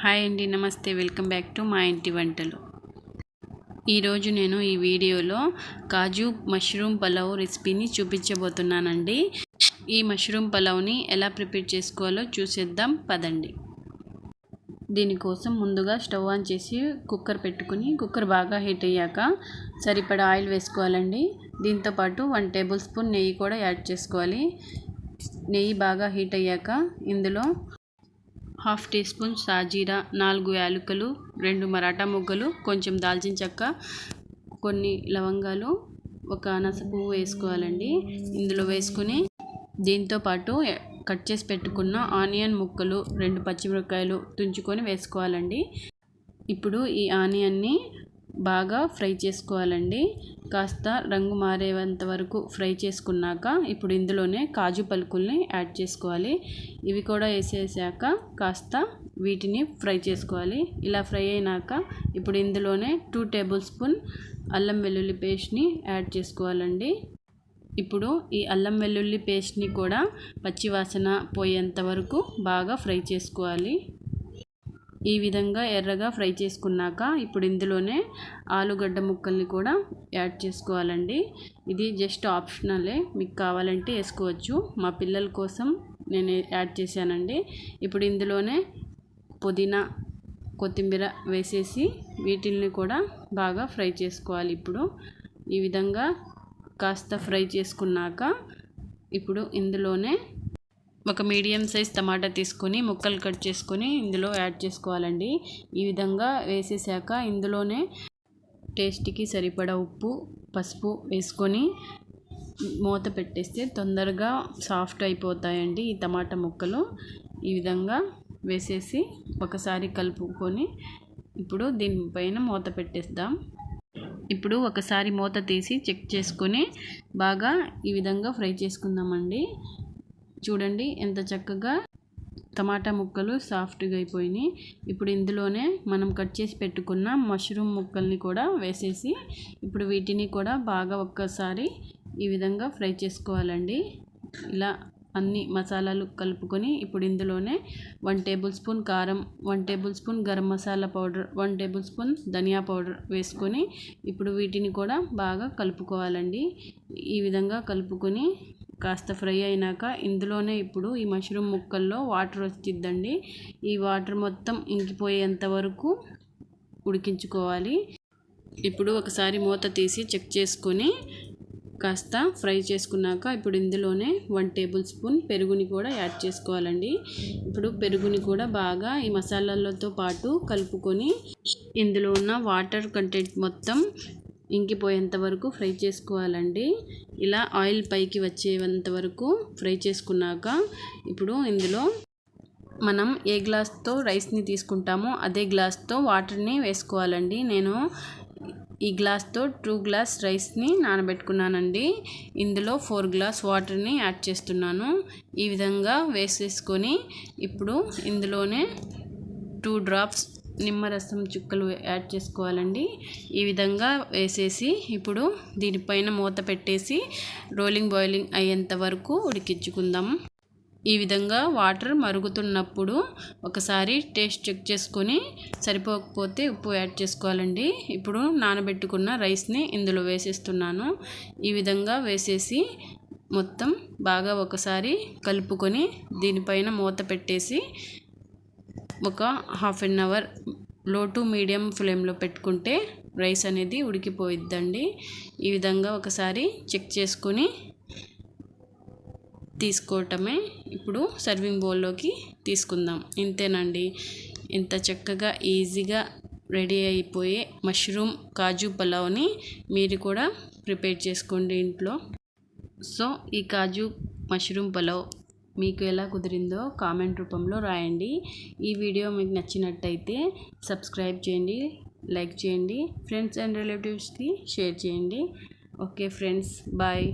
Hi అండి నమస్తే. Welcome back to మా ఇంటి వంటలు. ఈరోజు నేను ఈ వీడియోలో కాజు మష్రూమ్ పలావ్ రెసిపీని చూపించబోతున్నానండి. ఈ మష్రూమ్ పలావ్ని ఎలా ప్రిపేర్ చేసుకోవాలో చూసేద్దాం పదండి. దీనికోసం ముందుగా స్టవ్ ఆన్ చేసి కుక్కర్ పెట్టుకుని కుక్కర్ బాగా హీట్ అయ్యాక సరిపడా ఆయిల్ వేసుకోవాలండి. దీంతోపాటు వన్ టేబుల్ స్పూన్ నెయ్యి కూడా యాడ్ చేసుకోవాలి. నెయ్యి బాగా హీట్ అయ్యాక ఇందులో హాఫ్ టీ స్పూన్ సాజీరా నాలుగు యాలుకలు రెండు మరాఠా మొగ్గలు కొంచెం దాల్చిన చెక్క కొన్ని లవంగాలు ఒక అనస పువ్వు వేసుకోవాలండి. ఇందులో వేసుకుని దీంతో పాటు కట్ చేసి పెట్టుకున్న ఆనియన్ ముక్కలు రెండు పచ్చిమిరపకాయలు తుంచుకొని వేసుకోవాలండి. ఇప్పుడు ఈ ఆనియన్ని బాగా ఫ్రై చేసుకోవాలండి. కాస్త రంగు మారేంత వరకు ఫ్రై చేసుకున్నాక ఇప్పుడు ఇందులోనే కాజు పలుకుల్ని యాడ్ చేసుకోవాలి. ఇవి కూడా వేసేసాక కాస్త వీటిని ఫ్రై చేసుకోవాలి. ఇలా ఫ్రై అయినాక ఇప్పుడు ఇందులోనే టూ టేబుల్ స్పూన్ అల్లం వెల్లుల్లి పేస్ట్ని యాడ్ చేసుకోవాలండి. ఇప్పుడు ఈ అల్లం వెల్లుల్లి పేస్ట్ని కూడా పచ్చివాసన పోయేంత వరకు బాగా ఫ్రై చేసుకోవాలి. ఈ విధంగా ఎర్రగా ఫ్రై చేసుకున్నాక ఇప్పుడు ఇందులోనే ఆలుగడ్డ ముక్కల్ని కూడా యాడ్ చేసుకోవాలండి. ఇది జస్ట్ ఆప్షనలే. మీకు కావాలంటే వేసుకోవచ్చు. మా పిల్లల కోసం నేను యాడ్ చేశానండి. ఇప్పుడు ఇందులోనే పుదీనా కొత్తిమీర వేసేసి వీటిల్ని కూడా బాగా ఫ్రై చేసుకోవాలి ఇప్పుడు. ఈ విధంగా కాస్త ఫ్రై చేసుకున్నాక ఇప్పుడు ఇందులోనే ఒక మీడియం సైజ్ టమాటా తీసుకొని ముక్కలు కట్ చేసుకొని ఇందులో యాడ్ చేసుకోవాలండి. ఈ విధంగా వేసేసాక ఇందులోనే టేస్ట్కి సరిపడా ఉప్పు పసుపు వేసుకొని మూత పెట్టేస్తే తొందరగా సాఫ్ట్ అయిపోతాయండి ఈ టమాటా ముక్కలు. ఈ విధంగా వేసేసి ఒకసారి కలుపుకొని ఇప్పుడు దీనిపైన మూత పెట్టేద్దాం. ఇప్పుడు ఒకసారి మూత తీసి చెక్ చేసుకొని బాగా ఈ విధంగా ఫ్రై చేసుకుందామండి. చూడండి ఎంత చక్కగా టమాటా ముక్కలు సాఫ్ట్గా అయిపోయినాయి. ఇప్పుడు ఇందులోనే మనం కట్ చేసి పెట్టుకున్న మష్రూమ్ ముక్కల్ని కూడా వేసేసి ఇప్పుడు వీటిని కూడా బాగా ఒక్కసారి ఈ విధంగా ఫ్రై చేసుకోవాలండి. ఇలా అన్ని మసాలాలు కలుపుకొని ఇప్పుడు ఇందులోనే వన్ టేబుల్ స్పూన్ కారం one tablespoon garam masala powder one tablespoon ధనియా పౌడర్ వేసుకొని ఇప్పుడు వీటిని కూడా బాగా కలుపుకోవాలండి. ఈ విధంగా కలుపుకొని కాస్త ఫ్రై అయినాక ఇందులోనే ఇప్పుడు ఈ మష్రూమ్ ముక్కల్లో వాటర్ వచ్చిద్దండి. ఈ వాటర్ మొత్తం ఇంకిపోయేంత వరకు ఉడికించుకోవాలి. ఇప్పుడు ఒకసారి మూత తీసి చెక్ చేసుకొని కాస్త ఫ్రై చేసుకున్నాక ఇప్పుడు ఇందులోనే వన్ టేబుల్ స్పూన్ పెరుగుని కూడా యాడ్ చేసుకోవాలండి. ఇప్పుడు పెరుగుని కూడా బాగా ఈ మసాలాలతో పాటు కలుపుకొని ఇందులో ఉన్న వాటర్ కంటెంట్ మొత్తం ఇంకిపోయేంత వరకు ఫ్రై చేసుకోవాలండి. ఇలా ఆయిల్ పైకి వచ్చేంత వరకు ఫ్రై చేసుకున్నాక ఇప్పుడు ఇందులో మనం ఏ గ్లాస్తో రైస్ని తీసుకుంటామో అదే గ్లాస్తో వాటర్ని వేసుకోవాలండి. నేను ఈ గ్లాస్తో టూ గ్లాస్ రైస్ని నానబెట్టుకున్నానండి. ఇందులో ఫోర్ గ్లాస్ వాటర్ని యాడ్ చేస్తున్నాను. ఈ విధంగా వేసేసుకొని ఇప్పుడు ఇందులోనే టూ డ్రాప్స్ నిమ్మరసం చుక్కలు యాడ్ చేసుకోవాలండి. ఈ విధంగా వేసేసి ఇప్పుడు దీనిపైన మూత పెట్టేసి రోలింగ్ బాయిలింగ్ అయ్యేంత వరకు ఉడికించుకుందాం. ఈ విధంగా వాటర్ మరుగుతున్నప్పుడు ఒకసారి టేస్ట్ చెక్ చేసుకొని సరిపోకపోతే ఉప్పు యాడ్ చేసుకోవాలండి. ఇప్పుడు నానబెట్టుకున్న రైస్ని ఇందులో వేసేస్తున్నాను. ఈ విధంగా వేసేసి మొత్తం బాగా ఒకసారి కలుపుకొని దీనిపైన మూత పెట్టేసి ఒక హాఫ్ అన్ అవర్లో టు మీడియం ఫ్లేమ్లో పెట్టుకుంటే రైస్ అనేది ఉడికిపోయిద్దండి. ఈ విధంగా ఒకసారి చెక్ చేసుకొని తీసుకోవటమే ఇప్పుడు సర్వింగ్ బౌల్లోకి తీసుకుందాం. ఇంతేనండి. ఇంత చక్కగా ఈజీగా రెడీ అయిపోయే మష్రూమ్ కాజు పలావ్ని మీరు కూడా ప్రిపేర్ చేసుకోండి ఇంట్లో. సో ఈ కాజు మష్రూమ్ పలావ్ మీకు ఎలా కుదిరిందో కామెంట్ రూపంలో రాయండి. ఈ వీడియో మీకు నచ్చినట్టయితే సబ్స్క్రైబ్ చేయండి లైక్ చేయండి ఫ్రెండ్స్ అండ్ రిలేటివ్స్కి షేర్ చేయండి. Okay friends bye.